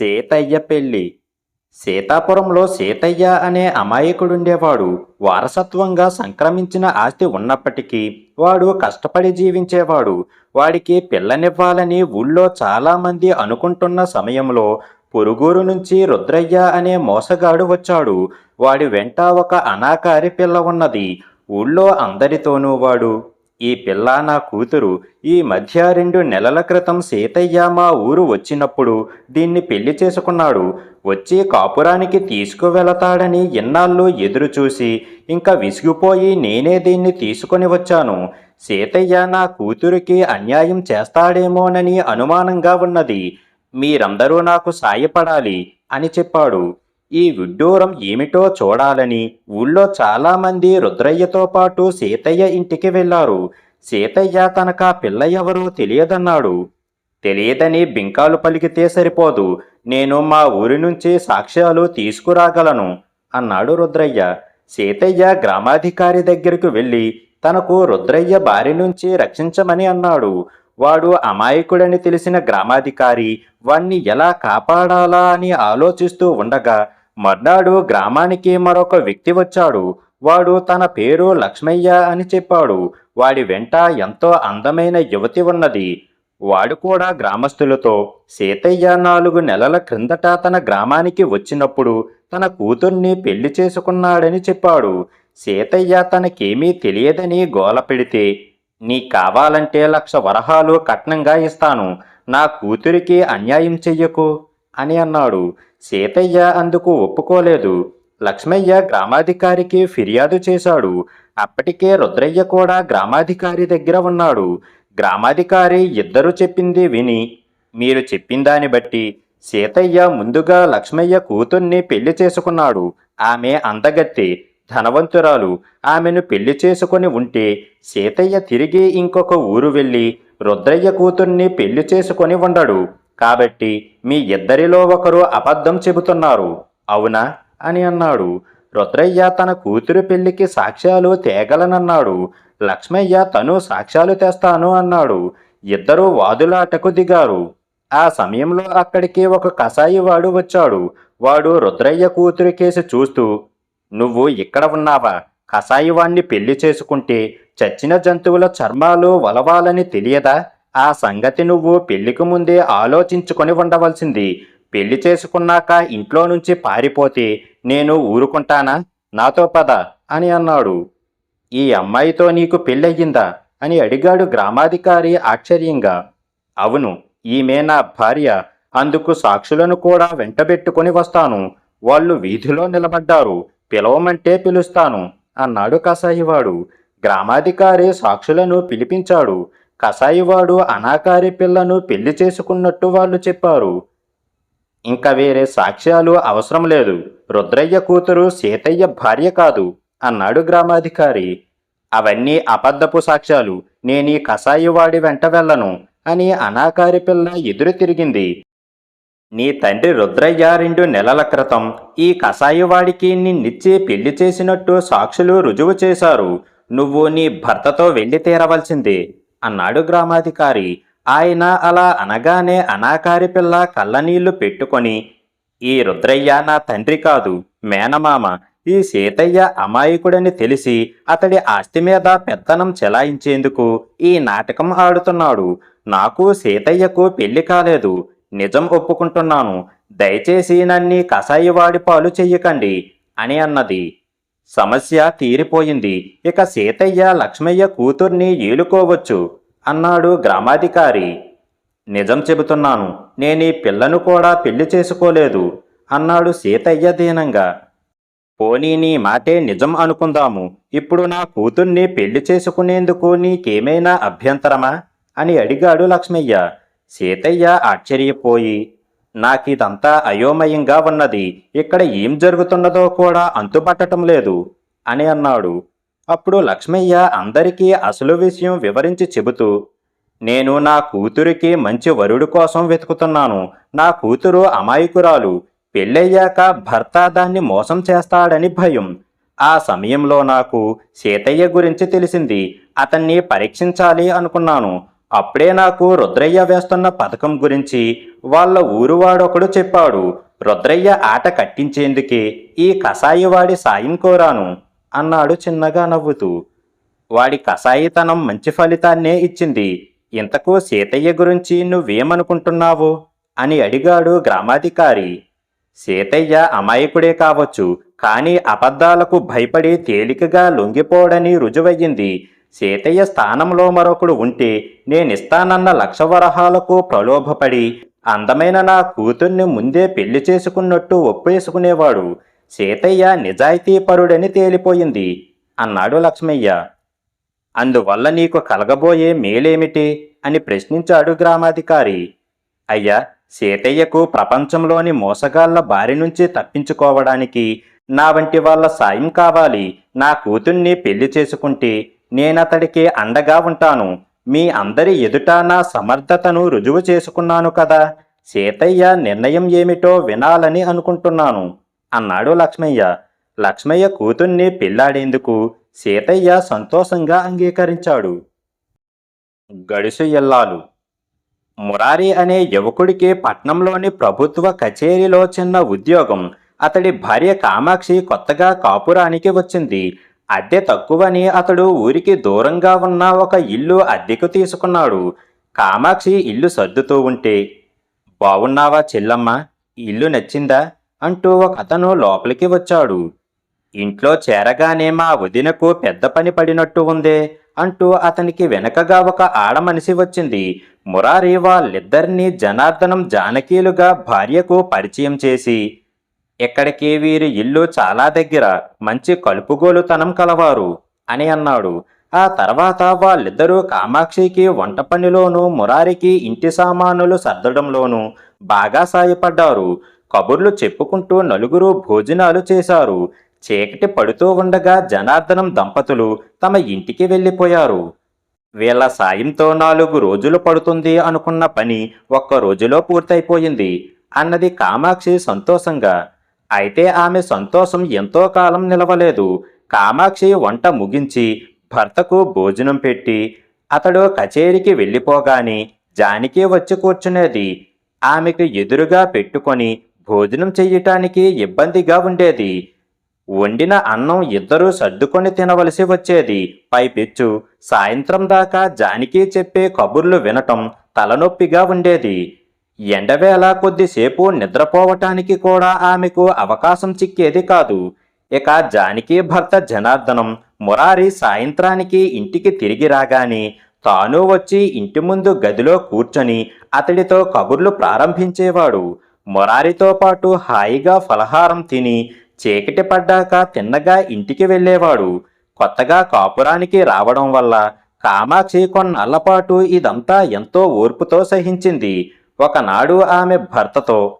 సీతయ్య పెళ్ళి. సీతాపురంలో సీతయ్య అనే అమాయకుడుండేవాడు వారసత్వంగా సంక్రమించిన ఆస్తి ఉన్నప్పటికీ వాడు కష్టపడి జీవించేవాడు. వాడికి పిల్లనివ్వాలని ఊళ్ళో చాలామంది అనుకుంటున్న సమయంలో పొరుగూరు నుంచి రుద్రయ్య అనే మోసగాడు వచ్చాడు. వాడి వెంట ఒక అనాకారి పిల్ల ఉన్నది. ఊళ్ళో అందరితోనూ వాడు ఈ పిల్ల నా కూతురు ఈ మధ్య రెండు నెలల క్రితం సీతయ్య మా ఊరు వచ్చినప్పుడు దీన్ని పెళ్ళి చేసుకున్నాడు. వచ్చి కాపురానికి తీసుకువెళతాడని ఇన్నాళ్ళు ఎదురు చూసి ఇంకా విసిగిపోయి నేనే దీన్ని తీసుకొని వచ్చాను. సీతయ్య నా కూతురికి అన్యాయం చేస్తాడేమోనని అనుమానంగా ఉన్నది. మీరందరూ నాకు సాయపడాలి అని చెప్పాడు. ఈ విడ్డూరం ఏమిటో చూడాలని ఊళ్ళో చాలామంది రుద్రయ్యతో పాటు సీతయ్య ఇంటికి వెళ్ళారు. సీతయ్య తనకా పిల్ల ఎవరో తెలియదన్నాడు. తెలియదని బింకాలు పలికితే సరిపోదు. నేను మా ఊరి నుంచి సాక్ష్యాలు తీసుకురాగలను అన్నాడు రుద్రయ్య. సీతయ్య గ్రామాధికారి దగ్గరకు వెళ్ళి తనకు రుద్రయ్య బారి నుంచి రక్షించమని అన్నాడు. వాడు అమాయకుడని తెలిసిన గ్రామాధికారి వాణ్ణి ఎలా కాపాడాలా అని ఆలోచిస్తూ ఉండగా మర్నాడు గ్రామానికి మరొక వ్యక్తి వచ్చాడు. వాడు తన పేరు లక్ష్మయ్య అని చెప్పాడు. వాడి వెంట ఎంతో అందమైన యువతి ఉన్నది. వాడు కూడా గ్రామస్తులతో సీతయ్య నాలుగు నెలల క్రిందట తన గ్రామానికి వచ్చినప్పుడు తన కూతుర్ని పెళ్ళి చేసుకున్నాడని చెప్పాడు. సీతయ్య తనకేమీ తెలియదని గోల పెడితే నీ కావాలంటే లక్ష వరహాలు కట్నంగా ఇస్తాను. నా కూతురికి అన్యాయం చెయ్యకు. అని అన్నాడు. సీతయ్య అందుకు ఒప్పుకోలేదు. లక్ష్మయ్య గ్రామాధికారికి ఫిర్యాదు చేశాడు. అప్పటికే రుద్రయ్య కూడా గ్రామాధికారి దగ్గర ఉన్నాడు. గ్రామాధికారి ఇద్దరు చెప్పింది విని మీరు చెప్పిందాన్ని బట్టి సీతయ్య ముందుగా లక్ష్మయ్య కూతుర్ని పెళ్ళి చేసుకున్నాడు. ఆమె అందగత్తి ధనవంతురాలు. ఆమెను పెళ్ళి చేసుకుని ఉంటే సీతయ్య తిరిగి ఇంకొక ఊరు వెళ్ళి రుద్రయ్య కూతుర్ని పెళ్ళి చేసుకొని ఉండడు. కాబట్టి మీ ఇద్దరిలో ఒకరు అబద్ధం చెబుతున్నారు. అవునా? అని అన్నాడు. రుద్రయ్య తన కూతురు పెళ్ళికి సాక్ష్యాలు తేగలనన్నాడు. లక్ష్మయ్య తను సాక్ష్యాలు తెస్తాను అన్నాడు. ఇద్దరూ వాదులాటకు దిగారు. ఆ సమయంలో అక్కడికి ఒక కసాయివాడు వచ్చాడు. వాడు రుద్రయ్య కూతురు కేసి చూస్తూ నువ్వు ఇక్కడ ఉన్నావా? కసాయివాణ్ణి పెళ్ళి చేసుకుంటే చచ్చిన జంతువుల చర్మాలు వలవాలని తెలియదా? ఆ సంగతి నువ్వు పెళ్ళికి ముందే ఆలోచించుకొని ఉండవలసింది. పెళ్ళి చేసుకున్నాక ఇంట్లో నుంచి పారిపోతే నేను ఊరుకుంటానా? నాతో పద అని అన్నాడు. ఈ అమ్మాయితో నీకు పెళ్ళయ్యిందా? అని అడిగాడు గ్రామాధికారి ఆశ్చర్యంగా. అవును ఈమె నా భార్య. అందుకు సాక్షులను కూడా వెంటబెట్టుకొని వస్తాను. వాళ్ళు వీధిలో నిలబడ్డారు. పిలవమంటే పిలుస్తాను అన్నాడు కసాయివాడు. గ్రామాధికారి సాక్షులను పిలిపించాడు. కసాయివాడు అనాకారి పిల్లను పెళ్ళి చేసుకున్నట్టు వాళ్ళు చెప్పారు. ఇంకా వేరే సాక్ష్యాలు అవసరం లేదు. రుద్రయ్య కూతురు సీతయ్య భార్య కాదు అన్నాడు గ్రామాధికారి. అవన్నీ అబద్ధపు సాక్ష్యాలు. నేనీ కసాయివాడి వెంట వెళ్ళను అని అనాకారి పిల్ల ఎదురు తిరిగింది. నీ తండ్రి రుద్రయ్య రెండు నెలల క్రితం ఈ కసాయివాడికి నిన్నిచ్చి పెళ్ళి చేసినట్టు సాక్షులు రుజువు చేశారు. నువ్వు నీ భర్తతో వెళ్ళి తీరవలసిందే. అన్నాడు గ్రామాధికారి. ఆయన అలా అనగానే అనాకారి పిల్ల కళ్ళనీళ్ళు పెట్టుకొని ఈ రుద్రయ్య నా తండ్రి కాదు మేనమామ. ఈ సీతయ్య అమాయకుడని తెలిసి అతడి ఆస్తి మీద పెత్తనం చెలాయించేందుకు ఈ నాటకం ఆడుతున్నాడు. నాకు సీతయ్యకు పెళ్ళి కాలేదు. నిజం ఒప్పుకుంటున్నాను. దయచేసి నన్ని కసాయివాడి పాలు చెయ్యకండి అని అన్నది. సమస్య తీరిపోయింది. ఇక సీతయ్య లక్ష్మయ్య కూతుర్ని ఏలుకోవచ్చు అన్నాడు గ్రామాధికారి. నిజం చెబుతున్నాను నేనీ పిల్లను కూడా పెళ్ళి చేసుకోలేదు అన్నాడు సీతయ్య దీనంగా. పోనీ నీ మాటే నిజం అనుకుందాము ఇప్పుడు నా కూతుర్ని పెళ్ళి చేసుకునేందుకు నీకేమైనా అభ్యంతరమా అని అడిగాడు లక్ష్మయ్య. సీతయ్య ఆశ్చర్యపోయి నాకిదంతా అయోమయంగా ఉన్నది. ఇక్కడ ఏం జరుగుతున్నదో కూడా అంతుపట్టటం లేదు అని అన్నాడు. అప్పుడు లక్ష్మయ్య అందరికీ అసలు విషయం వివరించి చెబుతూ నేను నా కూతురికి మంచి వరుడు కోసం వెతుకుతున్నాను. నా కూతురు అమాయకురాలు. పెళ్ళయ్యాక భర్త దాన్ని మోసం చేస్తాడని భయం. ఆ సమయంలో నాకు సీతయ్య గురించి తెలిసింది. అతన్ని పరీక్షించాలి అనుకున్నాను. అప్పుడే నాకు రుద్రయ్య వేస్తున్న పథకం గురించి వాళ్ళ ఊరువాడొకడు చెప్పాడు రుద్రయ్య ఆట కట్టించేందుకే ఈ కషాయివాడి సాయం కోరాను అన్నాడు చిన్నగా నవ్వుతూ. వాడి కషాయితనం మంచి ఫలితాన్నే ఇచ్చింది. ఇంతకు సీతయ్య గురించి నువ్వేమనుకుంటున్నావు? అని అడిగాడు గ్రామాధికారి. సీతయ్య అమాయకుడే కావచ్చు కానీ అబద్ధాలకు భయపడి తేలికగా లొంగిపోడని రుజువయ్యింది. సీతయ్య స్థానంలో మరొకడు ఉంటే నేనిస్తానన్న లక్షవరహాలకు ప్రలోభపడి అందమైన నా కూతుర్ని ముందే పెళ్ళి చేసుకున్నట్టు ఒప్పేసుకునేవాడు. సీతయ్య నిజాయితీపరుడని తేలిపోయింది అన్నాడు లక్ష్మయ్య. అందువల్ల నీకు కలగబోయే మేలేమిటి? అని ప్రశ్నించాడు గ్రామాధికారి. అయ్యా సీతయ్యకు ప్రపంచంలోని మోసగాళ్ళ బారి నుంచి తప్పించుకోవడానికి నా వంటి వాళ్ళ సాయం కావాలి. నా కూతుర్ని పెళ్ళి చేసుకుంటే నేనతడికి అండగా ఉంటాను. మీ అందరి ఎదుట నా సమర్థతను రుజువు చేసుకున్నాను కదా. సీతయ్య నిర్ణయం ఏమిటో వినాలని అనుకుంటున్నాను అన్నాడు లక్ష్మయ్య. లక్ష్మయ్య కూతుర్ని పెళ్ళాడేందుకు సీతయ్య సంతోషంగా అంగీకరించాడు. గడుసు ఎల్లాలు మురారి అనే యువకుడికి పట్నంలోని ప్రభుత్వ కచేరీలో చిన్న ఉద్యోగం. అతడి భార్య కామాక్షి కొత్తగా కాపురానికి వచ్చింది. అద్దె తక్కువని అతడు ఊరికి దూరంగా ఉన్న ఒక ఇల్లు అద్దెకు తీసుకున్నాడు. కామాక్షి ఇల్లు సర్దుతూ ఉంటే బావున్నావా చెల్లమ్మ? ఇల్లు నచ్చిందా? అంటూ ఒక అతను లోపలికి వచ్చాడు. ఇంట్లో చేరగానే మా వదినకు పెద్ద పని పడినట్టు ఉందే అంటూ అతనికి వెనకగా ఒక ఆడమనిషి వచ్చింది. మురారి వాళ్ళిద్దరినీ జనార్దనం జానకీలుగా భార్యకు పరిచయం చేసి ఇక్కడికి వీరి ఇల్లు చాలా దగ్గర మంచి కలుపుగోలుతనం కలవారు అని అన్నాడు. ఆ తర్వాత వాళ్ళిద్దరూ కామాక్షికి వంట పనిలోనూ మురారికి ఇంటి సామానులు సర్దడంలోనూ బాగా సాయపడ్డారు. కబుర్లు చెప్పుకుంటూ నలుగురు భోజనాలు చేశారు. చీకటి పడుతూ ఉండగా జనార్దనం దంపతులు తమ ఇంటికి వెళ్ళిపోయారు. వీళ్ళ సాయంతో నాలుగు రోజులు పడుతుంది అనుకున్న పని ఒక్క రోజులో పూర్తయిపోయింది. అన్నది కామాక్షి సంతోషంగా అయితే ఆమె సంతోషం ఎంతో కాలం నిలవలేదు. కామాక్షి వంట ముగించి భర్తకు భోజనం పెట్టి అతడు కచేరికి వెళ్ళిపోగాని జానికి వచ్చి కూర్చునేది. ఆమెకు ఎదురుగా పెట్టుకొని భోజనం చెయ్యటానికి ఇబ్బందిగా ఉండేది. వండిన అన్నం ఇద్దరూ సర్దుకొని తినవలసి వచ్చేది. పైపెచ్చు సాయంత్రం దాకా జానికి చెప్పే కబుర్లు వినటం తలనొప్పిగా ఉండేది. ఎండవేళ కొద్దిసేపు నిద్రపోవటానికి కూడా ఆమెకు అవకాశం చిక్కేది కాదు. ఇక జానకి భర్త జనార్దనం మురారి సాయంత్రానికి ఇంటికి తిరిగి రాగానే తాను వచ్చి ఇంటి ముందు గదిలో కూర్చొని అతడితో కబుర్లు ప్రారంభించేవాడు. మురారితో పాటు హాయిగా ఫలహారం తిని చీకటి పడ్డాక తిన్నగా ఇంటికి వెళ్ళేవాడు. కొత్తగా కాపురానికి రావడం వల్ల కామాక్షి కొన్నాళ్ళపాటు ఇదంతా ఎంతో ఓర్పుతో సహించింది. ఒకనాడు ఆమె భర్తతో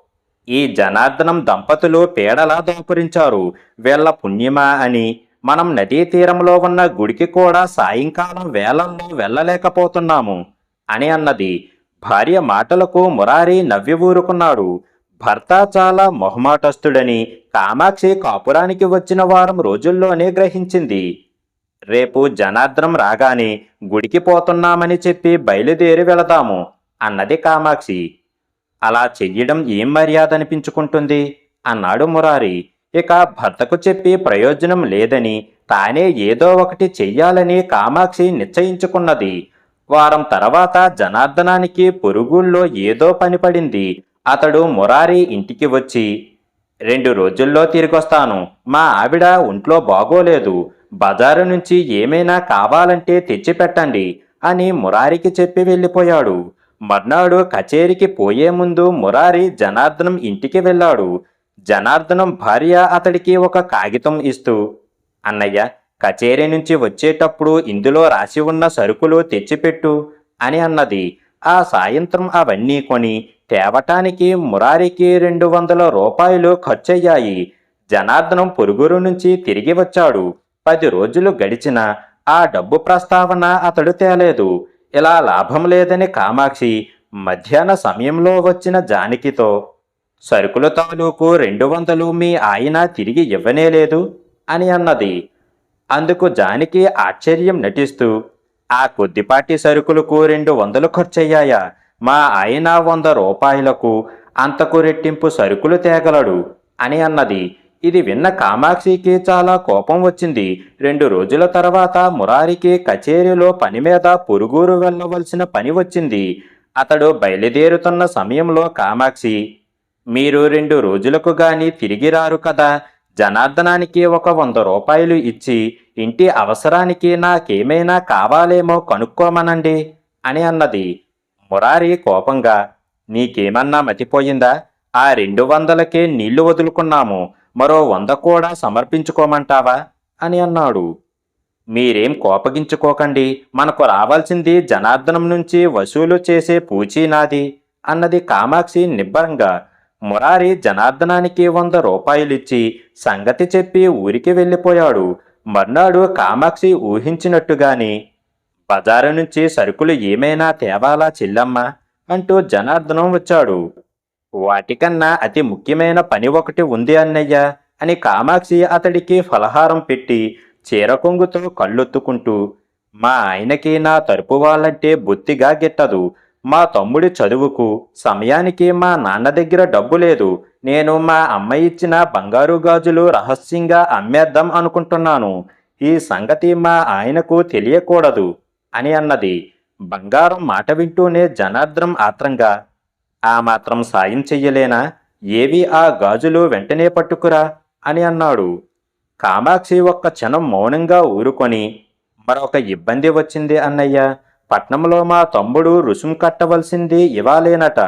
ఈ జనార్దనం దంపతులు పీడలా దాపురించారు వీళ్ళ పుణ్యమా అని. మనం నదీ తీరంలో ఉన్న గుడికి కూడా సాయంకాలం వేళల్లో వెళ్ళలేకపోతున్నాము అని అన్నది. భార్య మాటలకు మురారి నవ్వి ఊరుకున్నాడు. భర్త చాలా మొహమాటస్తుడని కామాక్షి కాపురానికి వచ్చిన వారం రోజుల్లోనే గ్రహించింది. రేపు జనార్దనం రాగానే గుడికి పోతున్నామని చెప్పి బయలుదేరి వెళదాము. అన్నది కామాక్షి. అలా చెయ్యడం ఏం మర్యాద అనిపించుకుంటుంది అన్నాడు మురారి. ఇక భర్తకు చెప్పి ప్రయోజనం లేదని తానే ఏదో ఒకటి చెయ్యాలని కామాక్షి నిశ్చయించుకున్నది. వారం తర్వాత జనార్దనానికి పొరుగుళ్ళో ఏదో పని పడింది. అతడు మురారి ఇంటికి వచ్చి రెండు రోజుల్లో తిరిగొస్తాను. మా ఆవిడ ఒంట్లో బాగోలేదు. బజారు నుంచి ఏమైనా కావాలంటే తెచ్చిపెట్టండి అని మురారికి చెప్పి వెళ్ళిపోయాడు. మర్నాడు కచేరికి పోయే ముందు మురారి జనార్దనం ఇంటికి వెళ్ళాడు. జనార్దనం భార్య అతడికి ఒక కాగితం ఇస్తూ అన్నయ్య కచేరీ నుంచి వచ్చేటప్పుడు ఇందులో రాసి ఉన్న సరుకులు తెచ్చిపెట్టు అని అన్నది. ఆ సాయంత్రం అవన్నీ కొని తేవటానికి మురారికి రెండు వందల రూపాయలు ఖర్చయ్యాయి. జనార్దనం పొరుగురు నుంచి తిరిగి వచ్చాడు. పది రోజులు గడిచిన ఆ డబ్బు ప్రస్తావన అతడు తేలేదు. ఇలా లాభం లేదని కామాక్షి మధ్యాహ్న సమయంలో వచ్చిన జానకితో సరుకుల తాలూకు రెండు వందలు మీ ఆయన తిరిగి ఇవ్వనేలేదు అని అన్నది. అందుకు జానకి ఆశ్చర్యం నటిస్తూ ఆ కొద్దిపాటి సరుకులకు రెండు వందలు ఖర్చయ్యాయా? మా ఆయన వంద రూపాయలకు అంతకు రెట్టింపు సరుకులు తేగలడు అని అన్నది. ఇది విన్న కామాక్షికి చాలా కోపం వచ్చింది. రెండు రోజుల తర్వాత మురారికి కచేరీలో పని మీద పొరుగురు వెళ్ళవలసిన పని వచ్చింది. అతడు బయలుదేరుతున్న సమయంలో కామాక్షి మీరు రెండు రోజులకు గాని తిరిగి రారు కదా. జనార్దనానికి ఒక వంద రూపాయలు ఇచ్చి ఇంటి అవసరానికి నాకేమైనా కావాలేమో కనుక్కోమనండి అని అన్నది. మురారి కోపంగా నీకేమన్నా మతిపోయిందా? ఆ రెండు వందలకే నీళ్ళు వదులుకున్నాము. మరో వంద కూడా సమర్పించుకోమంటావా? అని అన్నాడు. మీరేం కోపగించుకోకండి మనకు రావాల్సింది జనార్దనం నుంచి వసూలు చేసే పూచీ నాది అన్నది కామాక్షి నిబ్బరంగా. మురారి జనార్దనానికి వంద రూపాయలిచ్చి సంగతి చెప్పి ఊరికి వెళ్ళిపోయాడు. మర్నాడు కామాక్షి ఊహించినట్టుగాని బజారు నుంచి సరుకులు ఏమైనా తేవాలా చెల్లమ్మ? అంటూ జనార్దనం వచ్చాడు. వాటికన్నా అతి ముఖ్యమైన పని ఒకటి ఉంది అన్నయ్య అని కామాక్షి అతడికి ఫలహారం పెట్టి చీర కొంగుతో కళ్ళొత్తుకుంటూ మా ఆయనకి నా తరపు వాళ్ళంటే బొత్తిగా గిట్టదు. మా తమ్ముడి చదువుకు సమయానికి మా నాన్న దగ్గర డబ్బు లేదు. నేను మా అమ్మ ఇచ్చిన బంగారు గాజులు రహస్యంగా అమ్మేద్దాం అనుకుంటున్నాను. ఈ సంగతి మా ఆయనకు తెలియకూడదు అని అన్నది. బంగారం మాట వింటూనే జనార్దనం ఆత్రంగా ఆ మాత్రం సాయం చెయ్యలేనా? ఏవి ఆ గాజులు వెంటనే పట్టుకురా అని అన్నాడు. కామాక్షి ఒక్క క్షణం మౌనంగా ఊరుకొని మరొక ఇబ్బంది వచ్చింది అన్నయ్య. పట్నంలో మా తమ్ముడు రుసుం కట్టవలసింది ఇవ్వాలేనట.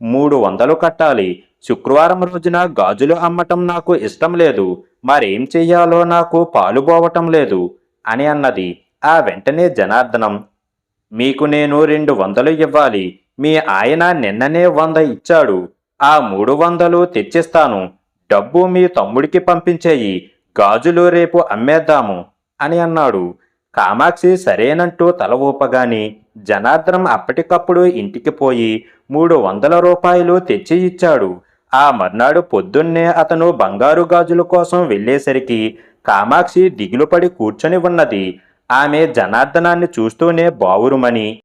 మూడు వందలు కట్టాలి. శుక్రవారం రోజున గాజులు అమ్మటం నాకు ఇష్టం లేదు. మరేం చెయ్యాలో నాకు పాలుపోవటం లేదు అని అన్నది ఆ వెంటనే జనార్దనం. మీకు నేను రెండు వందలు ఇవ్వాలి. మీ ఆయన నిన్ననే వంద ఇచ్చాడు. ఆ మూడు వందలు తెచ్చిస్తాను. డబ్బు మీ తమ్ముడికి పంపించేయి. గాజులు రేపు అమ్మేద్దాము అని అన్నాడు. కామాక్షి సరేనంటూ తల ఊపగాని జనార్దనం అప్పటికప్పుడు ఇంటికి పోయి మూడు వందల రూపాయలు తెచ్చి ఇచ్చాడు. ఆ మర్నాడు పొద్దున్నే అతను బంగారు గాజుల కోసం వెళ్ళేసరికి కామాక్షి దిగులుపడి కూర్చొని ఉన్నది. ఆమె జనార్దనాన్ని చూస్తూనే బావురుమని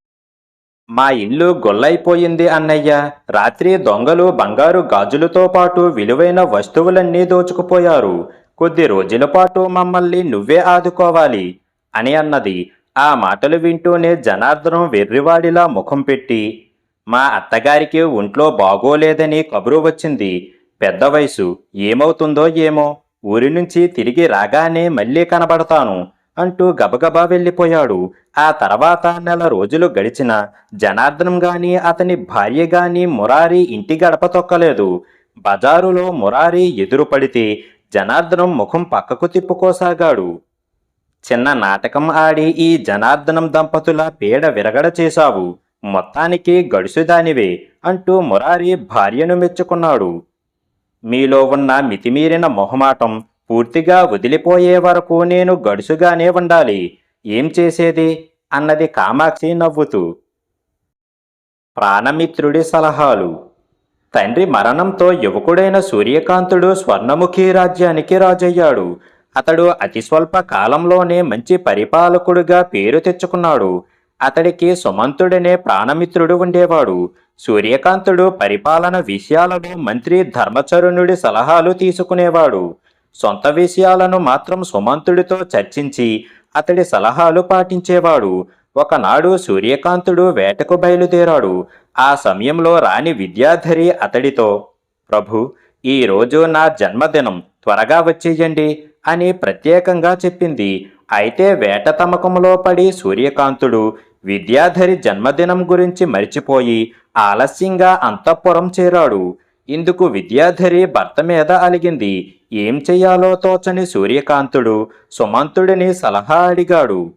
మా ఇల్లు గొల్లైపోయింది అన్నయ్య. రాత్రి దొంగలు బంగారు గాజులతో పాటు విలువైన వస్తువులన్నీ దోచుకుపోయారు. కొద్ది రోజుల పాటు మమ్మల్ని నువ్వే ఆదుకోవాలి అని అన్నది. ఆ మాటలు వింటూనే జనార్దనం వెర్రివాడిలా ముఖం పెట్టి మా అత్తగారికి ఒంట్లో బాగోలేదని కబురు వచ్చింది. పెద్ద వయసు ఏమవుతుందో ఏమో ఊరి నుంచి తిరిగి రాగానే మళ్ళీ కనబడతాను. అంటూ గబగబా వెళ్ళిపోయాడు. ఆ తర్వాత నెల రోజులు గడిచిన జనార్దనం గాని అతని భార్య గాని మురారి ఇంటి గడప తొక్కలేదు. బజారులో మురారి ఎదురు పడితే జనార్దనం ముఖం పక్కకు తిప్పుకోసాగాడు. చిన్న నాటకం ఆడి ఈ జనార్దనం దంపతుల పీడ విరగడ చేశావు. మొత్తానికి గడుసుదానివే అంటూ మురారి భార్యను మెచ్చుకున్నాడు. మీలో ఉన్న మితిమీరిన మొహమాటం పూర్తిగా వదిలిపోయే వరకు నేను గడుసుగానే ఉండాలి. ఏం చేసేది? అన్నది కామాక్షి నవ్వుతూ. ప్రాణమిత్రుడి సలహాలు. తండ్రి మరణంతో యువకుడైన సూర్యకాంతుడు స్వర్ణముఖి రాజ్యానికి రాజయ్యాడు. అతడు అతి స్వల్ప కాలంలోనే మంచి పరిపాలకుడుగా పేరు తెచ్చుకున్నాడు. అతడికి సుమంతుడనే ప్రాణమిత్రుడు ఉండేవాడు. సూర్యకాంతుడు పరిపాలన విషయాలలో మంత్రి ధర్మచరుణుడి సలహాలు తీసుకునేవాడు. సొంత విషయాలను మాత్రం సుమంతుడితో చర్చించి అతడి సలహాలు పాటించేవాడు. ఒకనాడు సూర్యకాంతుడు వేటకు బయలుదేరాడు. ఆ సమయంలో రాణి విద్యాధరి అతడితో ప్రభు ఈరోజు నా జన్మదినం. త్వరగా వచ్చేయండి అని ప్రత్యేకంగా చెప్పింది. అయితే వేట తమకంలో పడి సూర్యకాంతుడు విద్యాధరి జన్మదినం గురించి మరిచిపోయి ఆలస్యంగా అంతఃపురం చేరాడు. ఇందుకు విద్యాధరి భర్త మీద అలిగింది. ఏం చెయ్యాలో తోచని సూర్యకాంతుడు సుమంతుడిని సలహా అడిగాడు.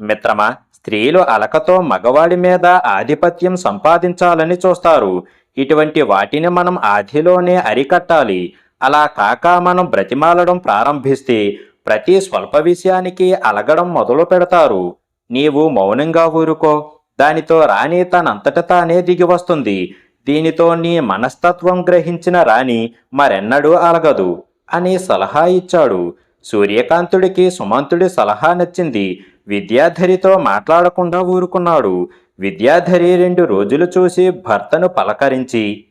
మిత్రమా స్త్రీలు అలకతో మగవాడి మీద ఆధిపత్యం సంపాదించాలని చూస్తారు. ఇటువంటి వాటిని మనం ఆదిలోనే అరికట్టాలి. అలా కాక మనం బ్రతిమాలడం ప్రారంభిస్తే ప్రతి స్వల్ప విషయానికి అలగడం మొదలు పెడతారు. నీవు మౌనంగా ఊరుకో. దానితో రాణి తనంతట తానే దిగి వస్తుంది. దీనితో నీ మనస్తత్వం గ్రహించిన రాణి మరెన్నడూ అలగదు అని సలహా ఇచ్చాడు. సూర్యకాంతుడికి సుమంతుడి సలహా నచ్చింది. విద్యాధరితో మాట్లాడకుండా ఊరుకున్నాడు. విద్యాధరి రెండు రోజులు చూసి భర్తను పలకరించి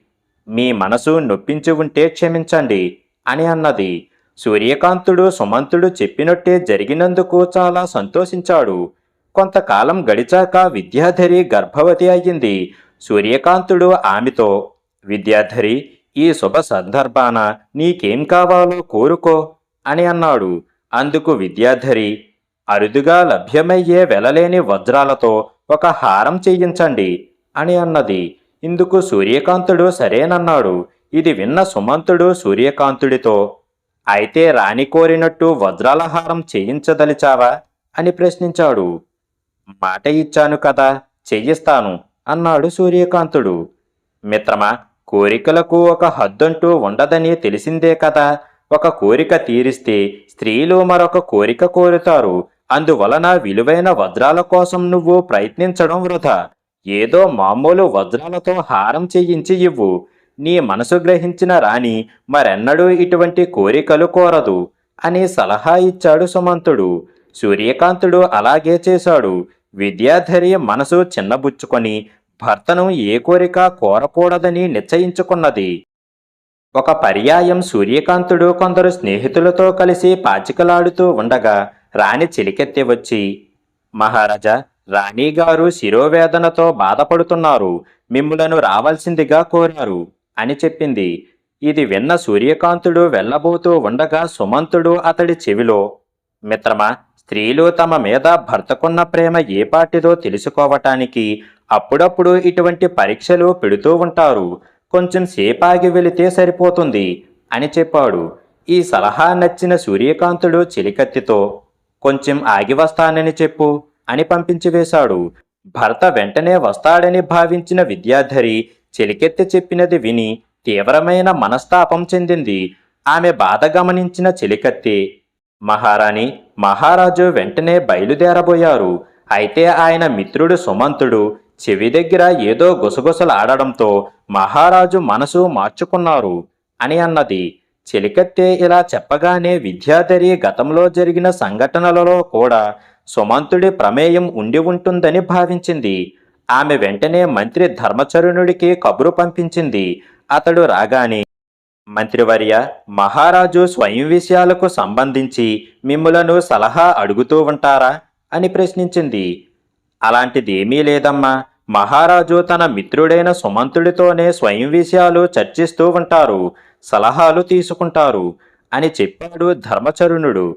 మీ మనసు నొప్పించి ఉంటే క్షమించండి అని అన్నది. సూర్యకాంతుడు సుమంతుడు చెప్పినట్టే జరిగినందుకు చాలా సంతోషించాడు. కొంతకాలం గడిచాక విద్యాధరి గర్భవతి అయ్యింది. సూర్యకాంతుడు ఆమెతో విద్యాధరి ఈ శుభ సందర్భాన నీకేం కావాలో కోరుకో అని అన్నాడు. అందుకు విద్యాధరి అరుదుగా లభ్యమయ్యే వెలలేని వజ్రాలతో ఒక హారం చేయించండి అని అన్నది. ఇందుకు సూర్యకాంతుడు సరేనన్నాడు. ఇది విన్న సుమంతుడు సూర్యకాంతుడితో అయితే రాణి కోరినట్టు వజ్రాల హారం చేయించదలిచావా? అని ప్రశ్నించాడు. మాట ఇచ్చాను కదా చెయ్యిస్తాను అన్నాడు సూర్యకాంతుడు. మిత్రమా కోరికలకు ఒక హద్దంటూ ఉండదని తెలిసిందే కదా. ఒక కోరిక తీరిస్తే స్త్రీలు మరొక కోరిక కోరుతారు. అందువలన విలువైన వజ్రాల కోసం నువ్వు ప్రయత్నించడం వృధా. ఏదో మామూలు వజ్రాలతో హారం చేయించి ఇవ్వు. నీ మనసు గ్రహించిన రాణి మరెన్నడూ ఇటువంటి కోరికలు కోరదు అని సలహా ఇచ్చాడు సుమంతుడు. సూర్యకాంతుడు అలాగే చేశాడు. విద్యాధరి మనసు చిన్నబుచ్చుకొని భర్తను ఏ కోరిక కోరకూడదని నిశ్చయించుకున్నది. ఒక పర్యాయం సూర్యకాంతుడు కొందరు స్నేహితులతో కలిసి పాచికలాడుతూ ఉండగా రాణి చిలికెత్తి వచ్చి మహారాజా రాణిగారు శిరోవేదనతో బాధపడుతున్నారు. మిమ్ములను రావాల్సిందిగా కోరారు అని చెప్పింది. ఇది విన్న సూర్యకాంతుడు వెళ్ళబోతూ ఉండగా సుమంతుడు అతడి చెవిలో మిత్రమా స్త్రీలు తమ మీద భర్తకున్న ప్రేమ ఏ పాటిదో తెలుసుకోవటానికి అప్పుడప్పుడు ఇటువంటి పరీక్షలు పెడుతూ ఉంటారు. కొంచెం సేపాగి వెళితే సరిపోతుంది అని చెప్పాడు. ఈ సలహా నచ్చిన సూర్యకాంతుడు చిలికత్తితో కొంచెం ఆగి వస్తానని చెప్పు అని పంపించి వేశాడు. భర్త వెంటనే వస్తాడని భావించిన విద్యాధరి చెలికెత్తి చెప్పినది విని తీవ్రమైన మనస్తాపం చెందింది. ఆమె బాధ గమనించిన చిలికత్తి మహారాణి మహారాజు వెంటనే బయలుదేరబోయారు. అయితే ఆయన మిత్రుడు సుమంతుడు చెవి దగ్గర ఏదో గుసగుసలాడడంతో మహారాజు మనసు మార్చుకున్నారు. అని అన్నది. చెలికత్తె ఇలా చెప్పగానే విద్యాధరి గతంలో జరిగిన సంఘటనలలో కూడా సుమంతుడి ప్రమేయం ఉండి ఉంటుందని భావించింది. ఆమె వెంటనే మంత్రి ధర్మచరుణుడికి కబురు పంపించింది. అతడు రాగానే మంత్రివర్య మహారాజు స్వయం విషయాలకు సంబంధించి మిమ్ములను సలహా అడుగుతూ ఉంటారా? అని ప్రశ్నించింది. అలాంటిదేమీ లేదమ్మా. మహారాజు తన మిత్రుడైన సుమంతుడితోనే స్వయం విషయాలు చర్చిస్తూ ఉంటారు సలహాలు తీసుకుంటారు అని చెప్పాడు ధర్మచరుణుడు.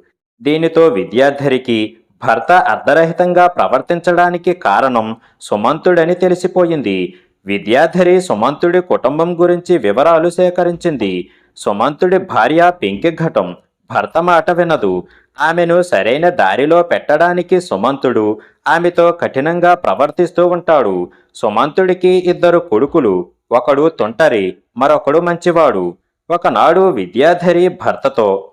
దీనితో విద్యాధరికి భర్త అర్ధరహితంగా ప్రవర్తించడానికి కారణం సుమంతుడని తెలిసిపోయింది. విద్యాధరి సుమంతుడి కుటుంబం గురించి వివరాలు సేకరించింది. సుమంతుడి భార్య పెంకిఘటం భర్త మాట వినదు. ఆమెను సరైన దారిలో పెట్టడానికి సుమంతుడు ఆమెతో కఠినంగా ప్రవర్తిస్తూ ఉంటాడు. సుమంతుడికి ఇద్దరు కొడుకులు ఒకడు తొంటరి మరొకడు మంచివాడు. ఒకనాడు విద్యాధరి భర్తతో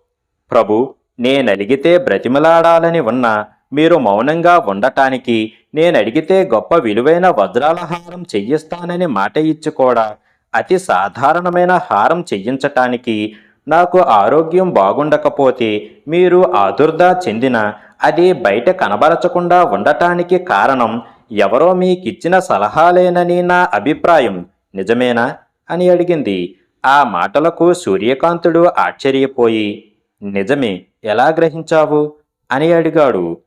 ప్రభు నేనడిగితే బ్రతిమలాడాలని ఉన్నా మీరు మౌనంగా ఉండటానికి నేనడిగితే గొప్ప విలువైన వజ్రాల హారం చెయ్యిస్తానని మాట ఇచ్చి కూడా అతి సాధారణమైన హారం చెయ్యించటానికి నాకు ఆరోగ్యం బాగుండకపోతే మీరు ఆదుర్ద చెందిన అది బయట కనబరచకుండా ఉండటానికి కారణం ఎవరో మీకిచ్చిన సలహాలేనని నా అభిప్రాయం. నిజమేనా? అని అడిగింది. ఆ మాటలకు సూర్యకాంతుడు ఆశ్చర్యపోయి నిజమే ఎలా గ్రహించావు? అని అడిగాడు.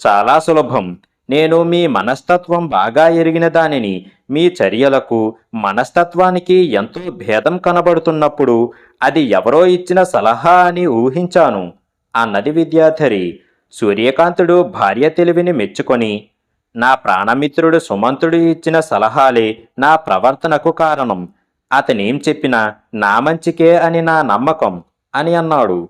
చాలా సులభం. నేను మీ మనస్తత్వం బాగా ఎరిగిన దానిని మీ చర్యలకు మనస్తత్వానికి ఎంతో భేదం కనబడుతున్నప్పుడు అది ఎవరో ఇచ్చిన సలహా అని ఊహించాను అన్నది విద్యాధరి. సూర్యకాంతుడు భార్య తెలివిని మెచ్చుకొని నా ప్రాణమిత్రుడు సుమంతుడు ఇచ్చిన సలహాలే నా ప్రవర్తనకు కారణం. అతనేం చెప్పినా నా మంచికే అని నా నమ్మకం అని అన్నాడు.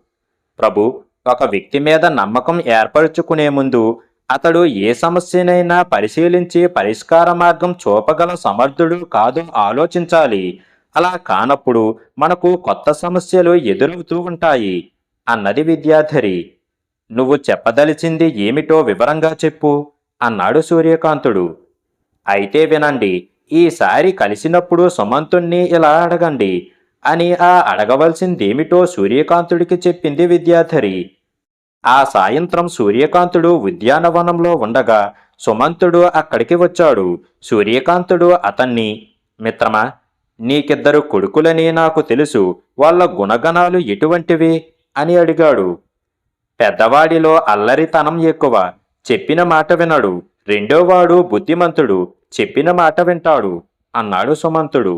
ప్రభు ఒక వ్యక్తి మీద నమ్మకం ఏర్పరచుకునే ముందు అతడు ఏ సమస్యనైనా పరిశీలించి పరిష్కార మార్గం చూపగల సమర్థుడు కాదు ఆలోచించాలి. అలా కానప్పుడు మనకు కొత్త సమస్యలు ఎదురవుతూ ఉంటాయి. అన్నది విద్యాధరి నువ్వు చెప్పదలిచింది ఏమిటో వివరంగా చెప్పు అన్నాడు సూర్యకాంతుడు. అయితే వినండి. ఈసారి కలిసినప్పుడు సుమంతుణ్ణి ఇలా అడగండి. అని ఆ అడగవలసిందేమిటో సూర్యకాంతుడికి చెప్పింది విద్యాధరి. ఆ సాయంత్రం సూర్యకాంతుడు ఉద్యానవనంలో ఉండగా సుమంతుడు అక్కడికి వచ్చాడు. సూర్యకాంతుడు అతన్ని మిత్రమా నీకిద్దరు కొడుకులని నాకు తెలుసు వాళ్ళ గుణగణాలు ఎటువంటివి? అని అడిగాడు. పెద్దవాడిలో అల్లరితనం ఎక్కువ చెప్పిన మాట వినడు. రెండోవాడు బుద్ధిమంతుడు చెప్పిన మాట వింటాడు అన్నాడు సుమంతుడు.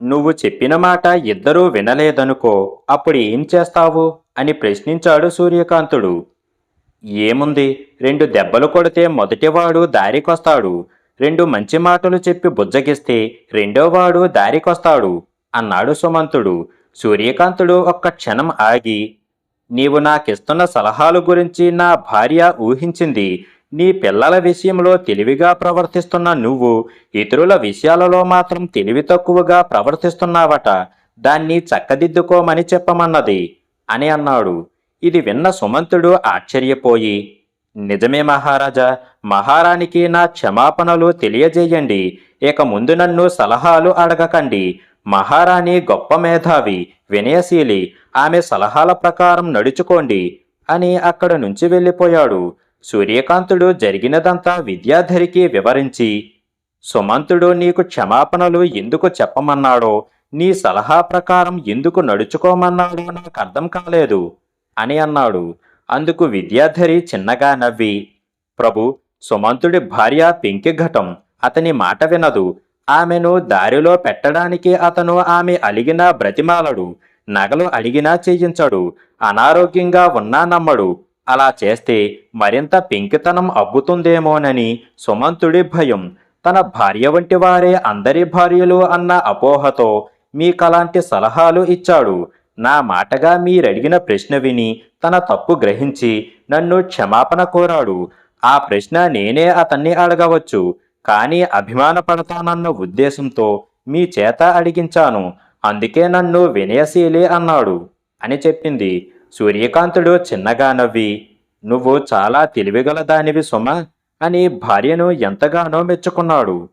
నువ్వు చెప్పిన మాట ఇద్దరూ వినలేదనుకో అప్పుడు ఏం చేస్తావు? అని ప్రశ్నించాడు సూర్యకాంతుడు. ఏముంది? రెండు దెబ్బలు కొడితే మొదటివాడు దారికొస్తాడు. రెండు మంచి మాటలు చెప్పి బుజ్జగిస్తే రెండోవాడు దారికొస్తాడు అన్నాడు సుమంతుడు. సూర్యకాంతుడు ఒక్క క్షణం ఆగి నీవు నాకిస్తున్న సలహాలు గురించి నా భార్య ఊహించింది. నీ పిల్లల విషయంలో తెలివిగా ప్రవర్తిస్తున్న నువ్వు ఇతరుల విషయాలలో మాత్రం తెలివి తక్కువగా ప్రవర్తిస్తున్నావట. దాన్ని చక్కదిద్దుకోమని చెప్పమన్నది అని అన్నాడు. ఇది విన్న సుమంతుడు ఆశ్చర్యపోయి నిజమే మహారాజా మహారానికి నా క్షమాపణలు తెలియజేయండి. ఇక ముందు నన్ను సలహాలు అడగకండి. మహారాణి గొప్ప మేధావి వినయశీలి ఆమె సలహాల ప్రకారం నడుచుకోండి అని అక్కడ నుంచి వెళ్ళిపోయాడు. సూర్యకాంతుడు జరిగినదంతా విద్యాధరికి వివరించి సుమంతుడు నీకు క్షమాపణలు ఎందుకు చెప్పమన్నాడో నీ సలహా ప్రకారం ఎందుకు నడుచుకోమన్నాడో నాకు అర్థం కాలేదు అని అన్నాడు. అందుకు విద్యాధరి చిన్నగా నవ్వి ప్రభు సుమంతుడి భార్య పెంకిఘటం అతని మాట వినదు. ఆమెను దారిలో పెట్టడానికి అతను ఆమె అలిగినా బ్రతిమాలడు. నగలు అడిగినా చేయించడు. అనారోగ్యంగా ఉన్నా నమ్మడు. అలా చేస్తే మరింత పెంకితనం అబ్బుతుందేమోనని సుమంతుడి భయం. తన భార్య వంటి వారే అందరి భార్యలు అన్న అపోహతో మీకలాంటి సలహాలు ఇచ్చాడు. నా మాటగా మీరడిగిన ప్రశ్న విని తన తప్పు గ్రహించి నన్ను క్షమాపణ కోరాడు. ఆ ప్రశ్న నేనే అతన్ని అడగవచ్చు. కానీ అభిమానపడతానన్న ఉద్దేశంతో మీ చేత అడిగించాను. అందుకే నన్ను వినయశీలి అన్నాడు అని చెప్పింది. సూర్యకాంతుడు చిన్నగా నవ్వి నువ్వు చాలా తెలివిగల దానివి సుమ అని భార్యను ఎంతగానో మెచ్చుకున్నాడు.